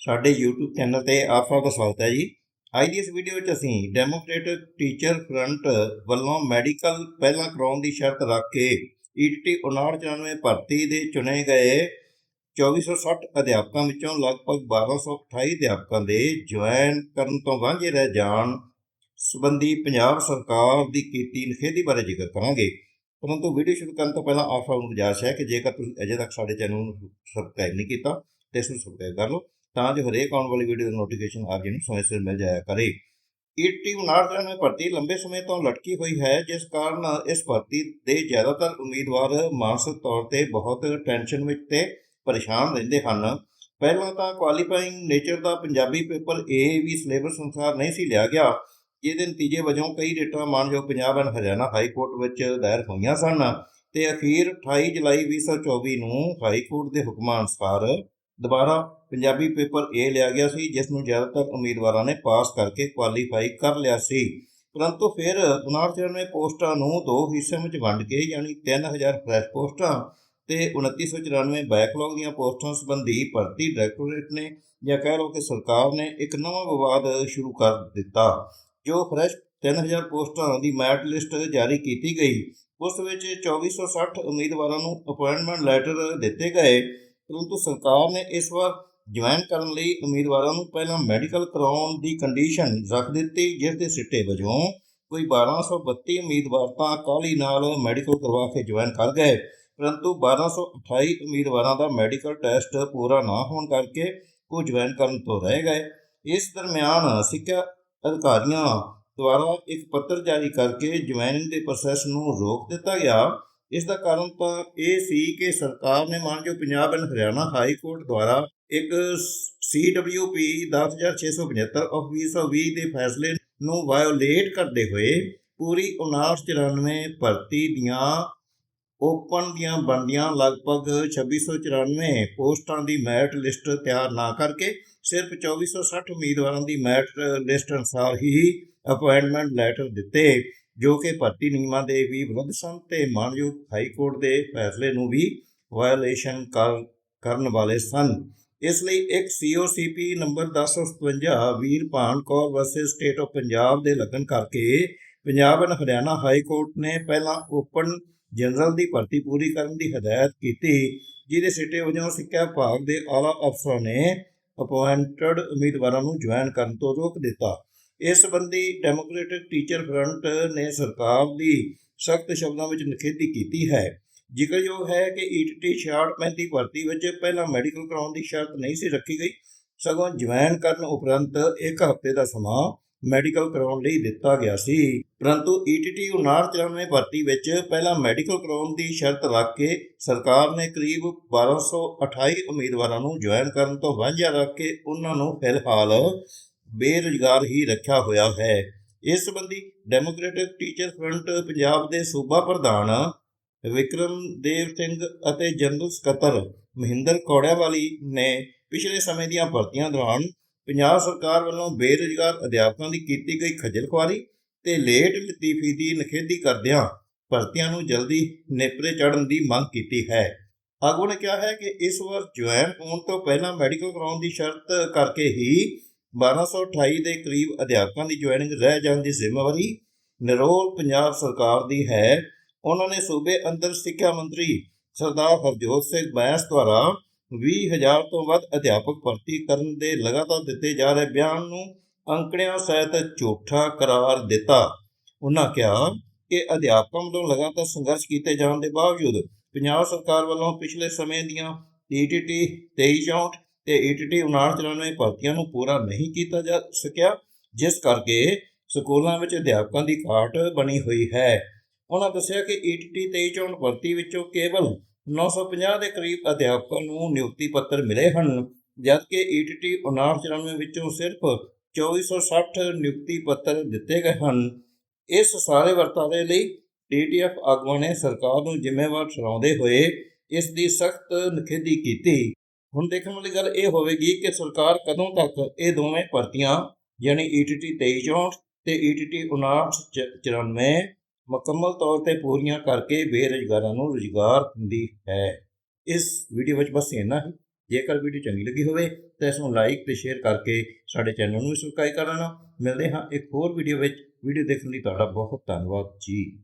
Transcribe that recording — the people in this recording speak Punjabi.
ਸਾਡੇ YouTube ਚੈਨਲ ਤੇ ਆਪ ਸਭ ਦਾ ਸਵਾਗਤ ਹੈ ਜੀ। ਅੱਜ ਦੀ ਇਸ ਵੀਡੀਓ ਵਿੱਚ ਅਸੀਂ ਡੈਮੋਕ੍ਰੇਟਿਕ ਟੀਚਰ ਫਰੰਟ ਵੱਲੋਂ ਮੈਡੀਕਲ ਪਹਿਲਾਂ ਕਰਾਉਣ ਦੀ ਸ਼ਰਤ ਰੱਖ ਕੇ ਈਟੀਟੀ 5994 ਭਰਤੀ ਦੇ ਚੁਣੇ ਗਏ 2460 ਅਧਿਆਪਕਾਂ ਵਿੱਚੋਂ ਲਗਭਗ 1228 ਅਧਿਆਪਕਾਂ ਦੇ ਜੁਆਇਨ ਕਰਨ ਤੋਂ ਵਾਂਝੇ ਰਹਿ ਜਾਣ ਸੰਬੰਧੀ ਪੰਜਾਬ ਸਰਕਾਰ ਦੀ ਕੀਤੀ ਨਿਖੇਧੀ ਬਾਰੇ ਜ਼ਿਕਰ ਕਰਾਂਗੇ। ਪਰੰਤੂ ਵੀਡੀਓ ਸ਼ੁਰੂ ਕਰਨ ਤੋਂ ਪਹਿਲਾਂ ਆਪ ਸਭ ਨੂੰ ਗੁਜ਼ਾਰਿਸ਼ ਹੈ ਕਿ ਜੇਕਰ ਤੁਸੀਂ ਅਜੇ ਤੱਕ ਸਾਡੇ ਚੈਨਲ ਨੂੰ ਸਬਸਕ੍ਰਾਈਬ ਨਹੀਂ ਕੀਤਾ, ਤੇ ਇਸ ਨੂੰ ਸਬਸਕ੍ਰਾਈਬ ਕਰ ਲਓ। ਤਾਂ ਜੋ ਹਰੇਕ ਆਉਣ ਵਾਲੀ ਵੀਡੀਓ ਦਾ ਨੋਟੀਫਿਕੇਸ਼ਨ ਆਪ ਜੀ ਨੂੰ ਸਮੇਂ ਸਿਰ ਮਿਲ ਜਾਇਆ ਕਰੇ। ਈਟੀ 5993 ਭਰਤੀ ਲੰਬੇ ਸਮੇਂ ਤੋਂ ਲਟਕੀ ਹੋਈ ਹੈ, ਜਿਸ ਕਾਰਨ ਇਸ ਭਰਤੀ ਦੇ ਜ਼ਿਆਦਾਤਰ ਉਮੀਦਵਾਰ ਮਾਨਸਿਕ ਤੌਰ ਤੇ ਬਹੁਤ ਟੈਨਸ਼ਨ ਵਿੱਚ ਤੇ ਪਰੇਸ਼ਾਨ ਰਹਿੰਦੇ ਹਨ। ਪਹਿਲਾਂ ਤਾਂ ਕੁਆਲੀਫਾਈਂਗ ਨੇਚਰ ਦਾ ਪੰਜਾਬੀ ਪੇਪਰ ਏ ਵੀ ਸਿਲੇਬਸ ਅਨੁਸਾਰ ਨਹੀਂ ਸੀ ਲਿਆ ਗਿਆ, ਜਿਹਦੇ ਨਤੀਜੇ ਵਜੋਂ ਕਈ ਰਿਟਾਂ ਮਾਨਯੋਗ Punjab and Haryana high court ਵਿੱਚ ਦਾਇਰ ਹੋਈਆਂ ਸਨ। ਤੇ ਅਖੀਰ 28 ਜੁਲਾਈ 2024 ਨੂੰ ਹਾਈ ਕੋਰਟ ਦੇ ਹੁਕਮਾਂ ਅਨੁਸਾਰ ਦੁਬਾਰਾ ਪੰਜਾਬੀ ਪੇਪਰ ਏ ਲਿਆ ਗਿਆ ਸੀ, ਜਿਸ ਨੂੰ ਜ਼ਿਆਦਾਤਰ ਉਮੀਦਵਾਰਾਂ ਨੇ ਪਾਸ ਕਰਕੇ ਕੁਆਲੀਫਾਈ ਕਰ ਲਿਆ ਸੀ। ਪਰੰਤੂ ਫਿਰ 5994 ਪੋਸਟਾਂ ਨੂੰ ਦੋ ਹਿੱਸਿਆਂ ਵਿੱਚ ਵੰਡ ਕੇ, ਯਾਨੀ 3000 ਫਰੈਸ਼ ਪੋਸਟਾਂ ਤੇ 2994 ਬੈਕਲੌਗ ਦੀਆਂ ਪੋਸਟਾਂ ਸੰਬੰਧੀ ਭਰਤੀ ਡਾਇਰੈਕਟੋਰੇਟ ਨੇ ਜਾਂ ਕਹਿ ਲਓ ਕਿ ਸਰਕਾਰ ਨੇ ਇੱਕ ਨਵਾਂ ਵਿਵਾਦ ਸ਼ੁਰੂ ਕਰ ਦਿੱਤਾ, ਜੋ ਫਰੈਸ਼ 3000 ਪੋਸਟਾਂ ਦੀ ਮੈਰਿਟ ਲਿਸਟ ਜਾਰੀ ਕੀਤੀ ਗਈ। ਉਸ ਵਿੱਚ 2460 ਉਮੀਦਵਾਰਾਂ ਨੂੰ ਅਪਾਇੰਟਮੈਂਟ ਲੈਟਰ ਦਿੱਤੇ ਗਏ। ਪਰੰਤੂ ਸਰਕਾਰ ਨੇ ਇਸ ਵਾਰ ਜੁਆਇਨ ਕਰਨ ਲਈ ਉਮੀਦਵਾਰਾਂ ਨੂੰ ਪਹਿਲਾਂ ਮੈਡੀਕਲ ਕਰਾਉਣ ਦੀ ਕੰਡੀਸ਼ਨ ਰੱਖ ਦਿੱਤੀ, ਜਿਸ ਦੇ ਸਿੱਟੇ ਵਜੋਂ ਕੋਈ 1232 ਉਮੀਦਵਾਰ ਤਾਂ ਕਾਹਲੀ ਨਾਲ ਮੈਡੀਕਲ ਕਰਵਾ ਕੇ ਜੁਆਇਨ ਕਰ ਗਏ, ਪਰੰਤੂ 1228 ਉਮੀਦਵਾਰਾਂ ਦਾ ਮੈਡੀਕਲ ਟੈਸਟ ਪੂਰਾ ਨਾ ਹੋਣ ਕਰਕੇ ਉਹ ਜੁਆਇਨ ਕਰਨ ਤੋਂ ਰਹਿ ਗਏ। ਇਸ ਦਰਮਿਆਨ ਸਿੱਖਿਆ ਅਧਿਕਾਰੀਆਂ ਦੁਆਰਾ ਇੱਕ ਪੱਤਰ ਜਾਰੀ ਕਰਕੇ ਜੁਆਇਨਿੰਗ ਦੇ ਪ੍ਰੋਸੈਸ ਨੂੰ ਰੋਕ ਦਿੱਤਾ ਗਿਆ। ਇਸ ਦਾ ਕਾਰਨ ਤਾਂ ਇਹ ਸੀ ਕਿ ਸਰਕਾਰ ਨੇ ਮਾਨਯੋਗ Punjab and Haryana high court ਦੁਆਰਾ ਇੱਕ CWP 10675 ਆਫ 2020 ਦੇ ਫੈਸਲੇ ਨੂੰ ਵਾਇਓਲੇਟ ਕਰਦੇ ਹੋਏ ਪੂਰੀ 5994 ਭਰਤੀ ਦੀਆਂ ਓਪਨ ਦੀਆਂ ਬਣਦੀਆਂ ਲਗਭਗ 2694 ਪੋਸਟਾਂ ਦੀ ਮੈਰਿਟ ਲਿਸਟ ਤਿਆਰ ਨਾ ਕਰਕੇ ਸਿਰਫ 2460 ਉਮੀਦਵਾਰਾਂ ਦੀ ਮੈਰਿਟ ਲਿਸਟ ਅਨੁਸਾਰ ਹੀ ਅਪਾਇੰਟਮੈਂਟ ਲੈਟਰ ਦਿੱਤੇ। ਜੋ ਕਿ ਭਰਤੀ ਨਿਯਮਾਂ ਦੇ ਵੀ ਵਿਰੁੱਧ ਸਨ ਤੇ ਮਾਨਯੋਗ ਹਾਈ ਕੋਰਟ ਦੇ ਫੈਸਲੇ ਨੂੰ ਵੀ ਵਾਇਓਲੇਸ਼ਨ ਕਰ, ਕਰਨ ਵਾਲੇ ਸਨ। ਇਸ ਲਈ ਇੱਕ COCP number 1057 Veerpan Kaur versus state of Punjab ਦੇ ਲੱਗਣ ਕਰਕੇ Punjab and Haryana high court ਨੇ ਪਹਿਲਾਂ ਓਪਨ ਜਨਰਲ ਦੀ ਭਰਤੀ ਪੂਰੀ ਕਰਨ ਦੀ ਹਦਾਇਤ ਕੀਤੀ, ਜਿਹਦੇ ਸਿੱਟੇ ਵਜੋਂ ਸਿੱਖਿਆ ਵਿਭਾਗ ਦੇ ਆਲਾ ਅਫਸਰਾਂ ਨੇ ਅਪਾਇੰਟਡ ਉਮੀਦਵਾਰਾਂ ਨੂੰ ਜੁਆਇਨ ਕਰਨ ਤੋਂ ਰੋਕ ਦਿੱਤਾ। ਇਸ ਸੰਬੰਧੀ ਡੈਮੋਕ੍ਰੈਟਿਕ ਟੀਚਰ ਫਰੰਟ ਨੇ ਸਰਕਾਰ ਦੀ ਸਖਤ ਸ਼ਬਦਾਂ ਵਿੱਚ ਨਿਖੇਧੀ ਕੀਤੀ ਹੈ। ਜ਼ਿਕਰਯੋਗ ਹੈ ਕਿ ਈਟੀਟੀ 6635 ਭਰਤੀ ਵਿੱਚ ਪਹਿਲਾਂ ਮੈਡੀਕਲ ਕਰਾਉਣ ਦੀ ਸ਼ਰਤ ਨਹੀਂ ਸੀ ਰੱਖੀ ਗਈ। ਸਗੋਂ ਜੁਆਇਨ ਕਰਨ ਉਪਰੰਤ ਇੱਕ ਹਫ਼ਤੇ ਦਾ ਸਮਾਂ ਮੈਡੀਕਲ ਕਰਾਉਣ ਲਈ ਦਿੱਤਾ ਗਿਆ ਸੀ। ਪਰੰਤੂ ਈਟੀਟੀ 5994 ਭਰਤੀ ਵਿੱਚ ਪਹਿਲਾਂ ਮੈਡੀਕਲ ਕਰਾਉਣ ਦੀ ਸ਼ਰਤ ਰੱਖ ਕੇ ਸਰਕਾਰ ਨੇ ਕਰੀਬ 1228 ਉਮੀਦਵਾਰਾਂ ਨੂੰ ਜੁਆਇਨ ਕਰਨ ਤੋਂ ਵਾਂਝਾ ਰੱਖ ਕੇ ਉਹਨਾਂ ਨੂੰ ਫਿਲਹਾਲ ਬੇਰੁਜ਼ਗਾਰ ਹੀ ਰੱਖਿਆ ਹੋਇਆ ਹੈ। ਇਸ ਸੰਬੰਧੀ ਡੈਮੋਕ੍ਰੈਟਿਕ ਟੀਚਰ ਫਰੰਟ ਪੰਜਾਬ ਦੇ ਸੂਬਾ ਪ੍ਰਧਾਨ ਵਿਕਰਮ ਦੇਵ ਸਿੰਘ ਅਤੇ ਜਨਰਲ ਸਕੱਤਰ ਮਹਿੰਦਰ ਕੌੜਿਆਵਾਲੀ ਨੇ ਪਿਛਲੇ ਸਮੇਂ ਦੀਆਂ ਭਰਤੀਆਂ ਦੌਰਾਨ ਪੰਜਾਬ ਸਰਕਾਰ ਵੱਲੋਂ ਬੇਰੁਜ਼ਗਾਰ ਅਧਿਆਪਕਾਂ ਦੀ ਕੀਤੀ ਗਈ ਖੱਜਲ ਖੁਆਰੀ ਤੇ ਲੇਟ ਲਤੀਫੀ ਦੀ ਨਿਖੇਧੀ ਕਰਦਿਆਂ ਭਰਤੀਆਂ ਨੂੰ ਜਲਦੀ ਨੇਪਰੇ ਚੜ੍ਹਨ ਦੀ ਮੰਗ ਕੀਤੀ ਹੈ। ਆਗੂ ਨੇ ਕਿਹਾ ਹੈ ਕਿ ਇਸ ਵਾਰ ਜੁਆਇਨ ਹੋਣ ਤੋਂ ਪਹਿਲਾਂ ਮੈਡੀਕਲ ਕਰਾਉਣ ਦੀ ਸ਼ਰਤ ਕਰਕੇ ਹੀ 1228 ਦੇ ਕਰੀਬ ਅਧਿਆਪਕਾਂ ਦੀ ਜੁਆਇਨਿੰਗ ਰਹਿ ਜਾਣ ਦੀ ਜ਼ਿੰਮੇਵਾਰੀ ਨਿਰੋਲ ਪੰਜਾਬ ਸਰਕਾਰ ਦੀ ਹੈ। ਉਹਨਾਂ ਨੇ ਸੂਬੇ ਅੰਦਰ ਸਿੱਖਿਆ ਮੰਤਰੀ ਸਰਦਾਰ ਹਰਜੋਤ ਸਿੰਘ ਬੈਂਸ ਦੁਆਰਾ 20000 ਤੋਂ ਵੱਧ ਅਧਿਆਪਕ ਭਰਤੀ ਕਰਨ ਦੇ ਲਗਾਤਾਰ ਦਿੱਤੇ ਜਾ ਰਹੇ ਬਿਆਨ ਨੂੰ ਅੰਕੜਿਆਂ ਸਹਿਤ ਝੂਠਾ ਕਰਾਰ ਦਿੱਤਾ। ਉਹਨਾਂ ਕਿਹਾ ਕਿ ਅਧਿਆਪਕਾਂ ਵੱਲੋਂ ਲਗਾਤਾਰ ਸੰਘਰਸ਼ ਕੀਤੇ ਜਾਣ ਦੇ ਬਾਵਜੂਦ ਪੰਜਾਬ ਸਰਕਾਰ ਵੱਲੋਂ ਪਿਛਲੇ ਸਮੇਂ ਦੀਆਂ ਈਟੀਟੀ 2364 ਤੇ ਈਟੀਟੀ 5994 ਭਰਤੀਆਂ ਨੂੰ ਪੂਰਾ ਨਹੀਂ ਕੀਤਾ ਜਾ ਸਕਿਆ, ਜਿਸ ਕਰਕੇ ਸਕੂਲਾਂ ਵਿੱਚ ਅਧਿਆਪਕਾਂ ਦੀ ਘਾਟ ਬਣੀ ਹੋਈ ਹੈ। ਉਹਨਾਂ ਦੱਸਿਆ ਕਿ ਈਟੀਟੀ 2364 ਭਰਤੀ ਵਿੱਚੋਂ ਕੇਵਲ 950 ਦੇ ਕਰੀਬ ਅਧਿਆਪਕਾਂ ਨੂੰ ਨਿਯੁਕਤੀ ਪੱਤਰ ਮਿਲੇ ਹਨ, ਜਦਕਿ ਈਟੀਟੀ 5994 ਵਿੱਚੋਂ ਸਿਰਫ 2460 ਨਿਯੁਕਤੀ ਪੱਤਰ ਦਿੱਤੇ ਗਏ ਹਨ। ਇਸ ਸਾਰੇ ਵਰਤਾਰੇ ਲਈ ਟੀਟੀਐਫ ਆਗੂਆਂ ਨੇ ਸਰਕਾਰ ਨੂੰ ਜ਼ਿੰਮੇਵਾਰ ਠਹਿਰਾਉਂਦੇ ਹੋਏ ਇਸ ਦੀ ਸਖਤ ਨਿਖੇਧੀ ਕੀਤੀ। ਹੁਣ ਦੇਖਣ ਵਾਲੀ ਗੱਲ ਇਹ ਹੋਵੇਗੀ ਕਿ ਸਰਕਾਰ ਕਦੋਂ ਤੱਕ ਇਹ ਦੋਵੇਂ ਭਰਤੀਆਂ, ਯਾਨੀ ਈਟੀਟੀ 2364 ਤੇ ਈਟੀਟੀ 5994 ਮੁਕੰਮਲ ਤੌਰ ਤੇ ਪੂਰੀਆਂ ਕਰਕੇ ਬੇਰੁਜ਼ਗਾਰਾਂ ਨੂੰ ਰੁਜ਼ਗਾਰ ਦਿੰਦੀ ਹੈ। ਇਸ ਵੀਡੀਓ ਵਿੱਚ ਬਸ ਇੰਨਾ ਹੀ। ਜੇਕਰ ਵੀਡੀਓ ਚੰਗੀ ਲੱਗੀ ਹੋਵੇ ਤਾਂ ਇਸ ਨੂੰ ਲਾਈਕ ਤੇ ਸ਼ੇਅਰ ਕਰਕੇ ਸਾਡੇ ਚੈਨਲ ਨੂੰ ਸਬਸਕ੍ਰਾਈਬ ਕਰ ਲੈਣਾ। ਮਿਲਦੇ ਹਾਂ ਇੱਕ ਹੋਰ ਵੀਡੀਓ ਵਿੱਚ। ਵੀਡੀਓ ਦੇਖਣ ਲਈ ਤੁਹਾਡਾ ਬਹੁਤ ਧੰਨਵਾਦ। ਜੀ।